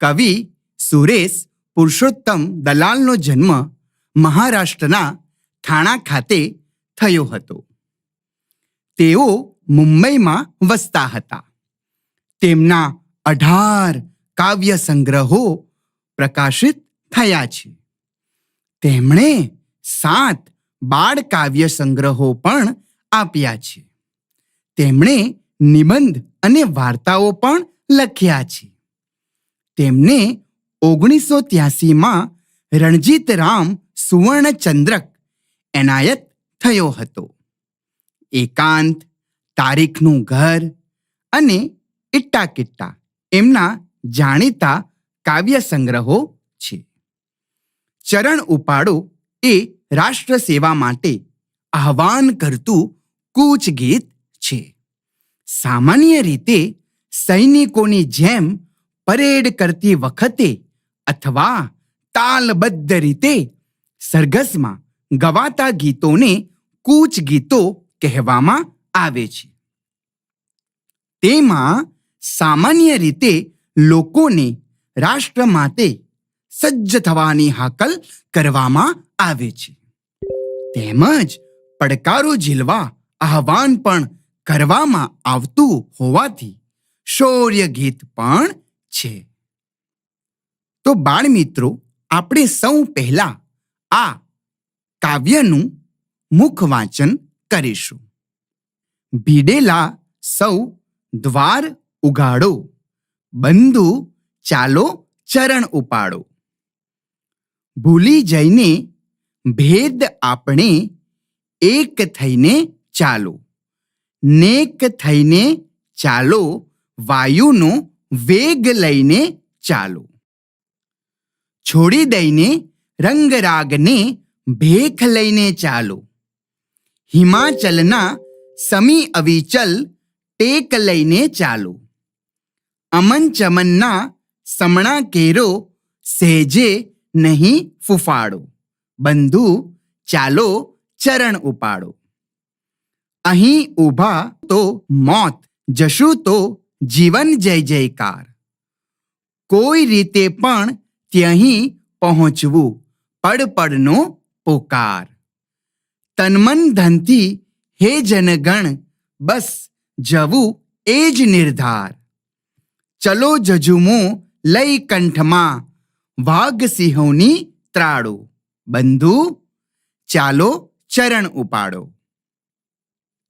કવિ સુરેશ પુરુષોત્તમ દલાલનો જન્મ મહારાષ્ટ્રના થાણા ખાતે થયો હતો. તેઓ મુંબઈમાં વસતા હતા. તેમના અઢાર કાવ્ય સંગ્રહો પ્રકાશિત થયા છે. તેમણે સાત બાળ કાવ્ય સંગ્રહો પણ આપ્યા છે. તેમણે નિબંધ અને વાર્તાઓ પણ લખ્યા છે. તેમને ઓગણીસો ત્યાસીમાં રણજીત રામ સુવર્ણચંદ્રક એનાયત થયો હતો. એકાંત, તારીખનું ઘર અને ઇટ્ટા કિટ્ટા એમના જાણીતા કાવ્ય સંગ્રહો છે. ચરણ ઉપાડો એ રાષ્ટ્ર સેવા માટે આહવાન કરતું કૂચ ગીત છે. સામાન્ય રીતે સૈનિકોની જેમ પરેડ કરતી વખતે અથવા તાલબદ્ધ રીતે સરઘસમાં ગવાતા ગીતોને કૂચ ગીતો કહેવામાં આવે છે. તેમાં સામાન્ય રીતે લોકોને રાષ્ટ્ર માટે સજ્જ થવાની હાકલ કરવામાં આવે છે. તેમજ પડકારો ઝીલવા આહ્વાન પણ કરવામાં આવતું હોવાથી શૌર્ય ગીત પણ છે. તો બાળ મિત્રો, આપણે સૌ પહેલા આ કાવ્યનું મુખ વાંચન કરીશું. ભીડેલા સૌ દ્વાર ઉગાડો. બંધુ ચાલો ચરણ ઉપાડો. ભૂલી જઈને ભેદ આપણે એક થઈને ચાલો. નેક થઈને ચાલો વાયુનો વેગ લઈને ચાલો. છોડી દઈને રંગરાગને ભેખ લઈને ચાલો. હિમાચલના સમી અવિચલ ટેક લઈને ચાલો. અમન ચમનના સમણા કેરો સહેજે નહીં ફૂફાડો બંધુ, ચાલો ચરણ ઉપાડો. અહીં ઊભા તો મોત, જશું તો જીવન જય જયકાર. કોઈ રીતે પણ ત્યહીં પહોંચવું પડપડનો પોકાર. તનમન ધનથી હે જનગણ, બસ જવું એ જ નિર્ધાર. ચલો જજુમો લઈ કંઠમાં, વાઘ સિંહોની ત્રાળો બંધુ, ચાલો ચરણ ઉપાડો.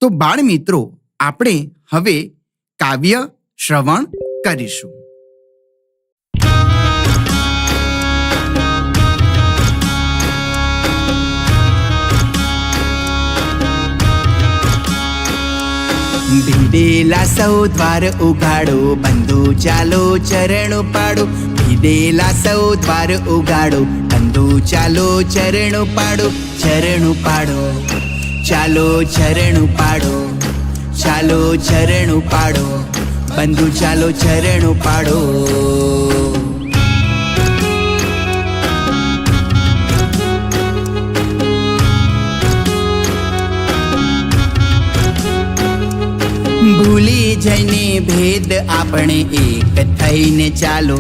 તો બાળ મિત્રો, આપણે હવે કાવ્ય શ્રવણ કરીશું. ભીડેલા સૌ દ્વાર ઉગાડો બંધુ ચાલો ચરણ પાડો ભીડેલા સૌ દ્વાર ઉગાડો બંધુ ચાલો ચરણ પાડો ચરણ પાડો ચાલો ચરણ પાડો ચાલો ચરણ પાડો બંધુ ચાલો ચરણ પાડો ભૂલી જઈને ભેદ આપણે એક થઈને ચાલો.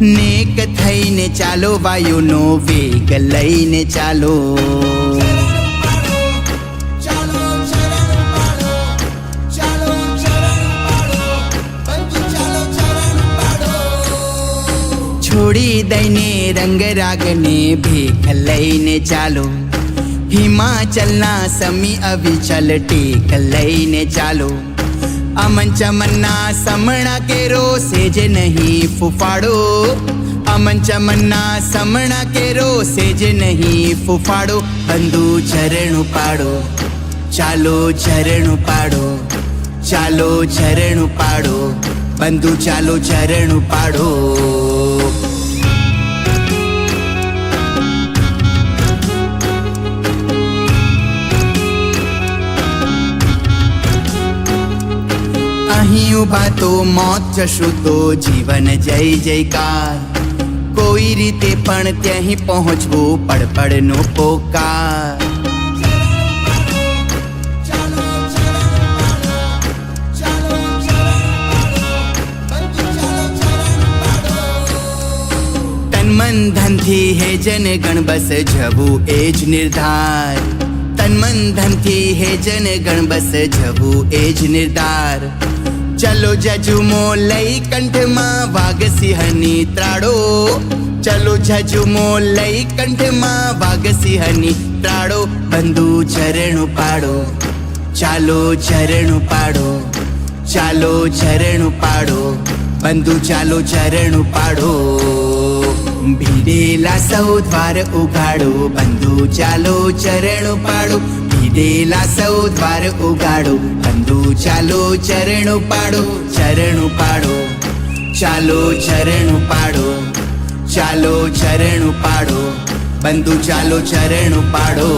નેક થઈને ચાલો, વાયુનો વેગ લઈને ચાલો. છોડી દઈને રંગરાગને ભેખ લઈને ચાલો હિમાચલના સમી અવિચલ ટેક લઈને ચાલો અમન ચમનના સમણા કેરો સેજ નહીં ફૂફાડો અમન ચમનના સમણા કેરો સેજ નહીં ફૂફાડો બંધુ ચરણ પાડો ચાલો ઝરણું પાડો ચાલો ચરણ પાડો બંધુ ચાલો ઝરણું પાડો અહીં ઊભા તો મોત જશું તો જીવન જય જયકાર કોઈ રીતે પણ ત્યાંથી પહોંચવું પડપડનો પોકાર મન ધનથી હે જન ગણ બસ જવું એ જ નિર્ધાર તન મન ધનથી હે જન ગણ બસ જવું એ જ નિર્ધાર ચલો જજુમો લઈ કંઠમાં વાઘ સિંહની ત્રાડો ચલો જજુમો લઈ કંઠમાં વાઘ સિંહની ત્રાડો બંધુ ચરણું પાડો ચાલો ઝરણું પાડો ચાલો ચરણું પાડો બંધુ ચાલો ચરણું પાડો ભીડેલા સૌ દ્વાર ઉગાડો બંધુ ચાલો ચરણું પાડો ભીડેલા સૌ દ્વાર ઉગાડો બંધુ ચાલો ચરણું પાડો ચરણું પાડો ચાલો ચરણું પાડો ચાલો ચરણું પાડો બંધુ ચાલો ચરણું પાડો